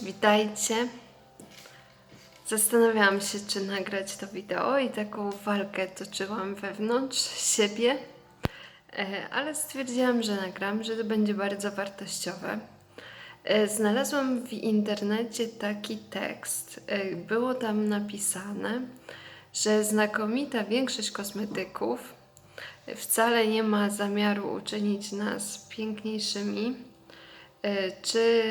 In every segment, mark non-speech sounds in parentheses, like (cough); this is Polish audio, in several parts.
Witajcie. Zastanawiałam się, czy nagrać to wideo i taką walkę toczyłam wewnątrz siebie, E, ale stwierdziłam, że nagram, że to będzie bardzo wartościowe. E, Znalazłam w internecie taki tekst. E, Było tam napisane, że znakomita większość kosmetyków wcale nie ma zamiaru uczynić nas piękniejszymi, czy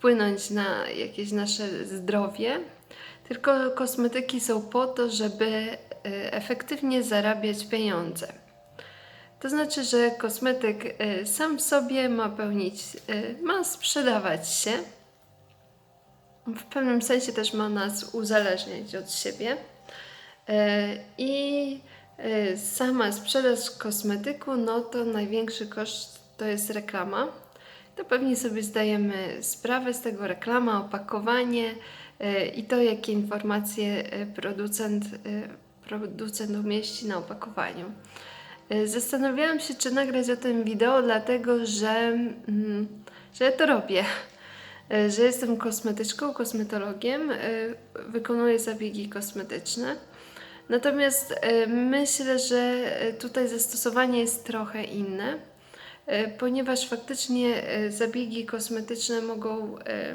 wpłynąć na jakieś nasze zdrowie, tylko kosmetyki są po to, żeby e, efektywnie zarabiać pieniądze. To znaczy, że kosmetyk e, sam w sobie ma pełnić, e, ma sprzedawać się. W pewnym sensie też ma nas uzależniać od siebie. I sama sprzedaż kosmetyku, no to największy koszt to jest reklama. To pewnie sobie zdajemy sprawę z tego reklama, opakowanie e, i to, jakie informacje e, producent, e, producent umieści na opakowaniu. Zastanawiałam się, czy nagrać o tym wideo, dlatego że, mm, że ja to robię. Że jestem kosmetyczką, kosmetologiem, wykonuję zabiegi kosmetyczne. Natomiast myślę, że tutaj zastosowanie jest trochę inne, ponieważ faktycznie e, zabiegi kosmetyczne mogą, e,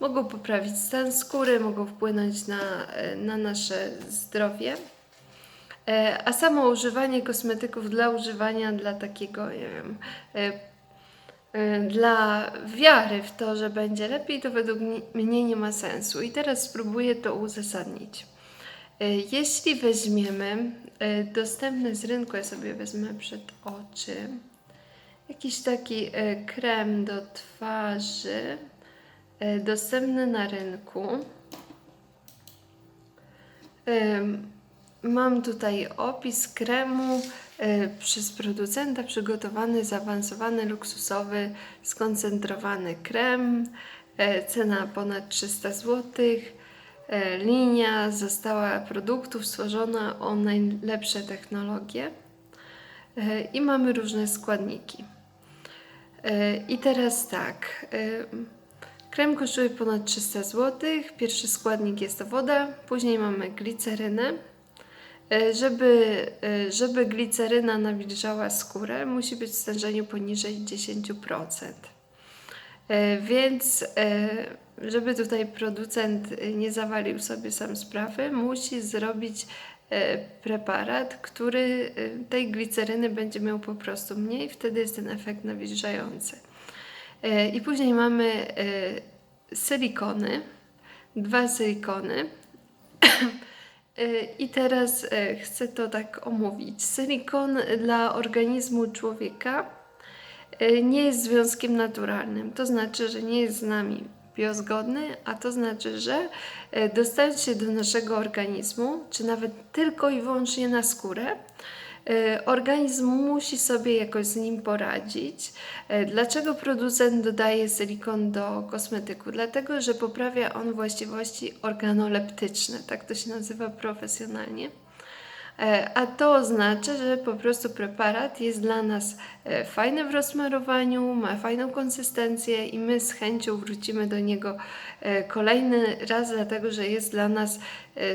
mogą poprawić stan skóry, mogą wpłynąć na, e, na nasze zdrowie. E, A samo używanie kosmetyków dla używania, dla takiego, nie wiem, e, e, dla wiary w to, że będzie lepiej, to według mnie nie ma sensu. I teraz spróbuję to uzasadnić. E, Jeśli weźmiemy e, dostępny z rynku, ja sobie wezmę przed oczy, jakiś taki e, krem do twarzy, e, dostępny na rynku. Mam tutaj opis kremu e, przez producenta przygotowany, zaawansowany, luksusowy, skoncentrowany krem. Cena ponad 300 zł. Linia została produktów stworzona o najlepsze technologie. I mamy różne składniki. E, I teraz tak. e, Krem kosztuje ponad 300 zł. Pierwszy składnik jest to woda, później mamy glicerynę. E, Żeby, żeby gliceryna nawilżała skórę, musi być w stężeniu poniżej 10%. E, Więc, żeby tutaj producent nie zawalił sobie sam sprawy, musi zrobić preparat, który e, tej gliceryny będzie miał po prostu mniej, wtedy jest ten efekt nawilżający. E, I później mamy e, silikony, dwa silikony. E, I teraz e, chcę to tak omówić. Silikon dla organizmu człowieka e, nie jest związkiem naturalnym. To znaczy, że nie jest z nami biozgodny, a to znaczy, że e, dostając się do naszego organizmu, czy nawet tylko i wyłącznie na skórę, e, organizm musi sobie jakoś z nim poradzić. E, Dlaczego producent dodaje silikon do kosmetyku? Dlatego, że poprawia on właściwości organoleptyczne, tak to się nazywa profesjonalnie. E, A to oznacza, że po prostu preparat jest dla nas e, fajny w rozsmarowaniu, ma fajną konsystencję i my z chęcią wrócimy do niego e, kolejny raz, dlatego że jest dla nas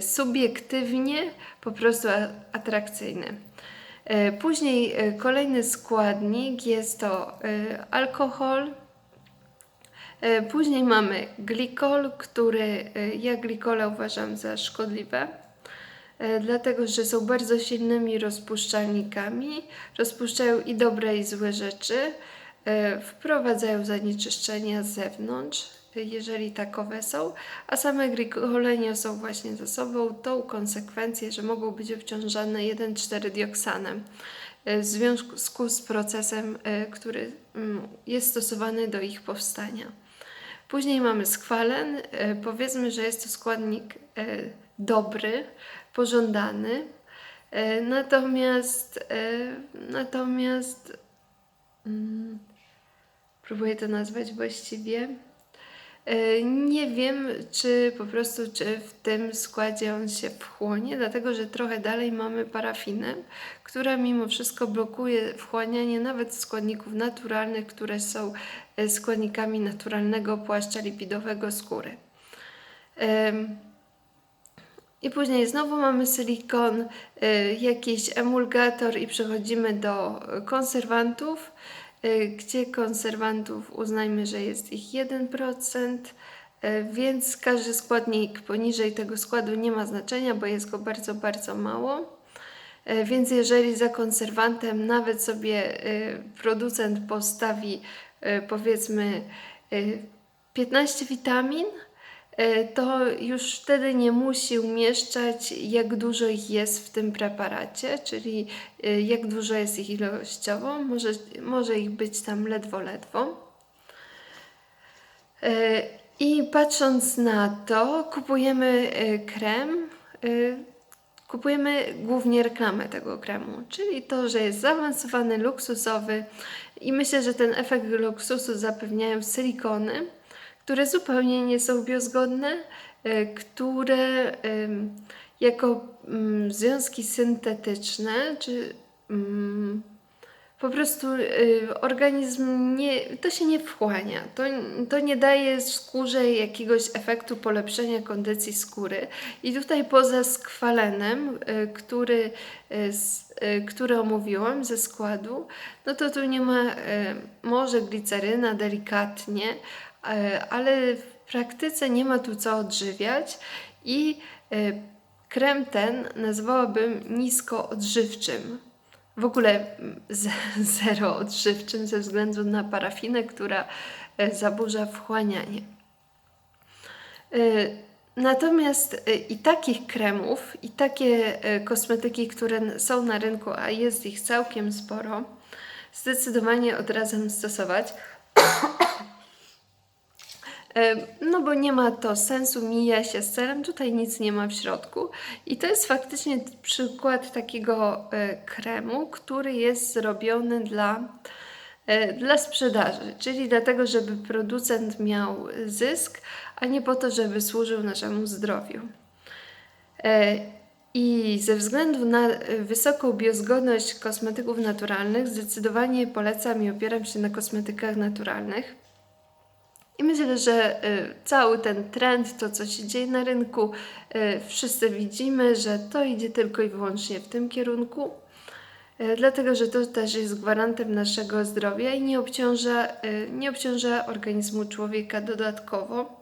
subiektywnie po prostu atrakcyjny. Później kolejny składnik jest to alkohol, Później mamy glikol, który ja glikola uważam za szkodliwe, dlatego że są bardzo silnymi rozpuszczalnikami. Rozpuszczają i dobre, i złe rzeczy. e, Wprowadzają zanieczyszczenia z zewnątrz, e, jeżeli takowe są, a same glikole niosą właśnie za sobą tą konsekwencję, że mogą być obciążane 1,4-dioksanem e, w związku z procesem, e, który mm, jest stosowany do ich powstania. Później mamy skwalen. E, Powiedzmy, że jest to składnik e, dobry, pożądany. E, Natomiast, e, natomiast mm, próbuję to nazwać właściwie. E, Nie wiem, czy po prostu, czy w tym składzie on się wchłonie, dlatego że trochę dalej mamy parafinę, która mimo wszystko blokuje wchłanianie nawet składników naturalnych, które są składnikami naturalnego płaszcza lipidowego skóry. I później znowu mamy silikon, y, jakiś emulgator i przechodzimy do konserwantów, y, gdzie konserwantów uznajmy, że jest ich 1%, y, więc każdy składnik poniżej tego składu nie ma znaczenia, bo jest go bardzo, bardzo mało. Więc jeżeli za konserwantem nawet sobie producent postawi powiedzmy y, 15 witamin, to już wtedy nie musi umieszczać jak dużo ich jest w tym preparacie, czyli y, jak dużo jest ich ilościowo, może, może ich być tam ledwo, ledwo. E, I patrząc na to, kupujemy e, krem. e, Kupujemy głównie reklamę tego kremu, czyli to, że jest zaawansowany, luksusowy i myślę, że ten efekt luksusu zapewniają silikony, które zupełnie nie są biozgodne, e, które jako mm, związki syntetyczne czy mm, po prostu y, organizm nie, to się nie wchłania. To, to nie daje skórze jakiegoś efektu polepszenia kondycji skóry. I tutaj poza skwalenem, y, który, który omówiłam ze składu, no to tu nie ma może gliceryna delikatnie, ale w praktyce nie ma tu co odżywiać i y, krem ten nazwałabym nisko odżywczym w ogóle mm, (laughs) zero odżywczym ze względu na parafinę, która e, zaburza wchłanianie. E, Natomiast e, i takich kremów, i takie e, kosmetyki, które są na rynku, a jest ich całkiem sporo, zdecydowanie odradzam stosować. (coughs) No bo nie ma to sensu, mija się z celem, tutaj nic nie ma w środku. I to jest faktycznie przykład takiego e, kremu, który jest zrobiony dla, e, dla sprzedaży, czyli dlatego, żeby producent miał zysk, a nie po to, żeby służył naszemu zdrowiu. E, I ze względu na wysoką biozgodność kosmetyków naturalnych, zdecydowanie polecam i opieram się na kosmetykach naturalnych. I myślę, że y, cały ten trend, to co się dzieje na rynku, y, wszyscy widzimy, że to idzie tylko i wyłącznie w tym kierunku, y, dlatego że to też jest gwarantem naszego zdrowia i nie obciąża, nie obciąża organizmu człowieka dodatkowo,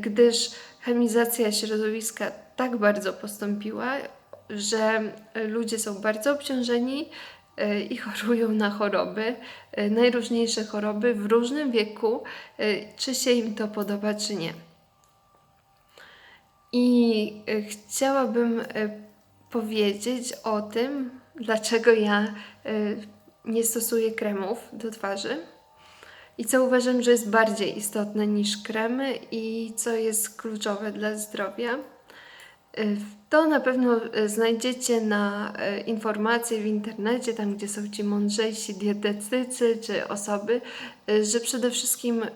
gdyż chemizacja środowiska tak bardzo postąpiła, że ludzie są bardzo obciążeni i chorują na choroby, y, najróżniejsze choroby w różnym wieku, y, czy się im to podoba, czy nie. I chciałabym powiedzieć o tym, dlaczego ja nie stosuję kremów do twarzy i co uważam, że jest bardziej istotne niż kremy i co jest kluczowe dla zdrowia. Y, To na pewno y, znajdziecie na y, informacje w internecie, tam gdzie są ci mądrzejsi dietetycy czy osoby, że przede wszystkim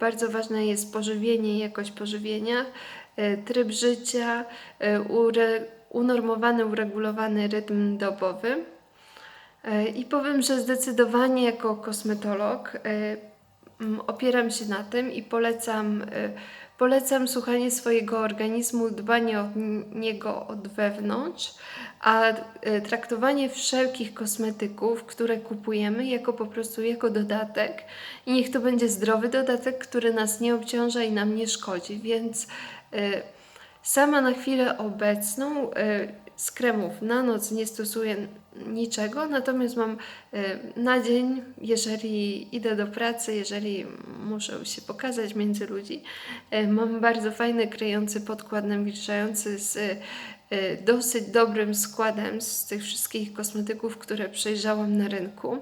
bardzo ważne jest pożywienie, jakość pożywienia, tryb życia, ure, unormowany, uregulowany rytm dobowy. I powiem, że zdecydowanie jako kosmetolog opieram się na tym i polecam, polecam słuchanie swojego organizmu, dbanie o niego od wewnątrz, a y, traktowanie wszelkich kosmetyków, które kupujemy, jako po prostu jako dodatek. I niech to będzie zdrowy dodatek, który nas nie obciąża i nam nie szkodzi. Więc y, sama na chwilę obecną y, z kremów na noc nie stosuję niczego, natomiast mam y, na dzień, jeżeli idę do pracy, jeżeli muszę się pokazać między ludzi, y, mam bardzo fajny kryjący podkład nawilżający z y, dosyć dobrym składem z tych wszystkich kosmetyków, które przejrzałam na rynku.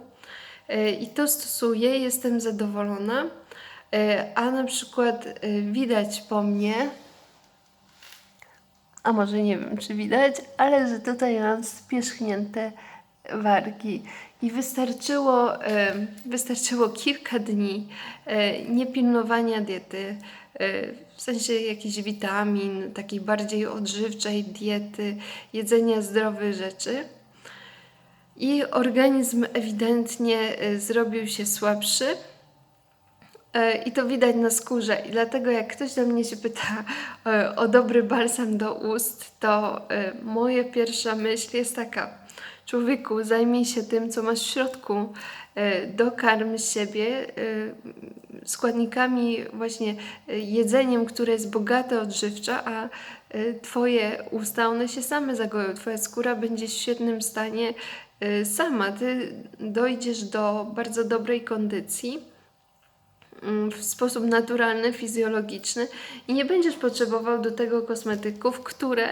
I to stosuję, jestem zadowolona. A na przykład widać po mnie, a może nie wiem, czy widać, ale że tutaj mam spierzchnięte wargi. I wystarczyło, wystarczyło kilka dni e, niepilnowania diety, w sensie jakichś witamin, takiej bardziej odżywczej diety, jedzenia zdrowych rzeczy. I organizm ewidentnie y, zrobił się słabszy. E, I to widać na skórze. I dlatego jak ktoś do mnie się pyta e, o dobry balsam do ust, to e, moja pierwsza myśl jest taka: człowieku, zajmij się tym, co masz w środku. Dokarm siebie składnikami, właśnie jedzeniem, które jest bogate odżywczo, a Twoje usta, one się same zagoją. Twoja skóra będzie w świetnym stanie sama. Ty dojdziesz do bardzo dobrej kondycji w sposób naturalny, fizjologiczny i nie będziesz potrzebował do tego kosmetyków, które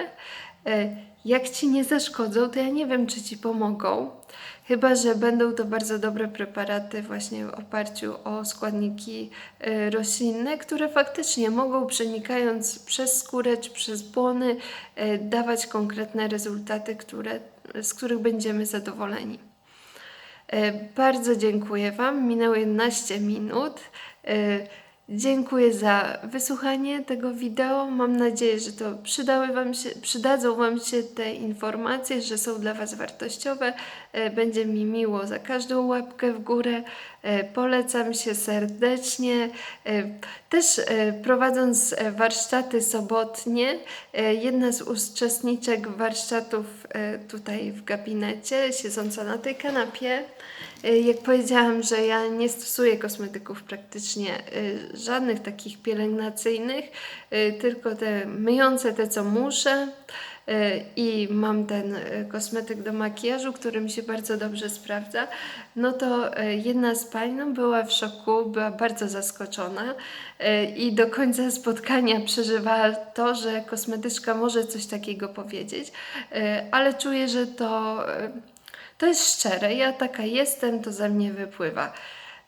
e, jak ci nie zaszkodzą, to ja nie wiem, czy ci pomogą. Chyba, że będą to bardzo dobre preparaty właśnie w oparciu o składniki e, roślinne, które faktycznie mogą przenikając przez skórę czy przez błony e, dawać konkretne rezultaty, które, z których będziemy zadowoleni. Bardzo dziękuję Wam. Minęło 11 minut. E, Dziękuję za wysłuchanie tego wideo. Mam nadzieję, że to przydały wam się, przydadzą Wam się te informacje, że są dla Was wartościowe. E, Będzie mi miło za każdą łapkę w górę. E, Polecam się serdecznie. Też prowadząc warsztaty sobotnie, jedna z uczestniczek warsztatów tutaj w gabinecie, siedząca na tej kanapie, e, jak powiedziałam, że ja nie stosuję kosmetyków praktycznie e, żadnych takich pielęgnacyjnych, e, tylko te myjące, te co muszę. E, I mam ten e, kosmetyk do makijażu, który mi się bardzo dobrze sprawdza. No to e, jedna z pań no, była w szoku, była bardzo zaskoczona i do końca spotkania przeżywała to, że kosmetyczka może coś takiego powiedzieć, ale czuję, że to, to jest szczere. Ja taka jestem, to ze mnie wypływa.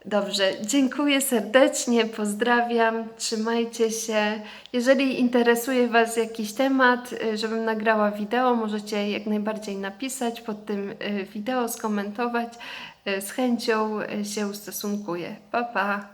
Dobrze, dziękuję serdecznie, pozdrawiam, trzymajcie się. Jeżeli interesuje Was jakiś temat, y, żebym nagrała wideo, możecie jak najbardziej napisać pod tym y, wideo, skomentować. Y, Z chęcią się ustosunkuję. Pa, pa!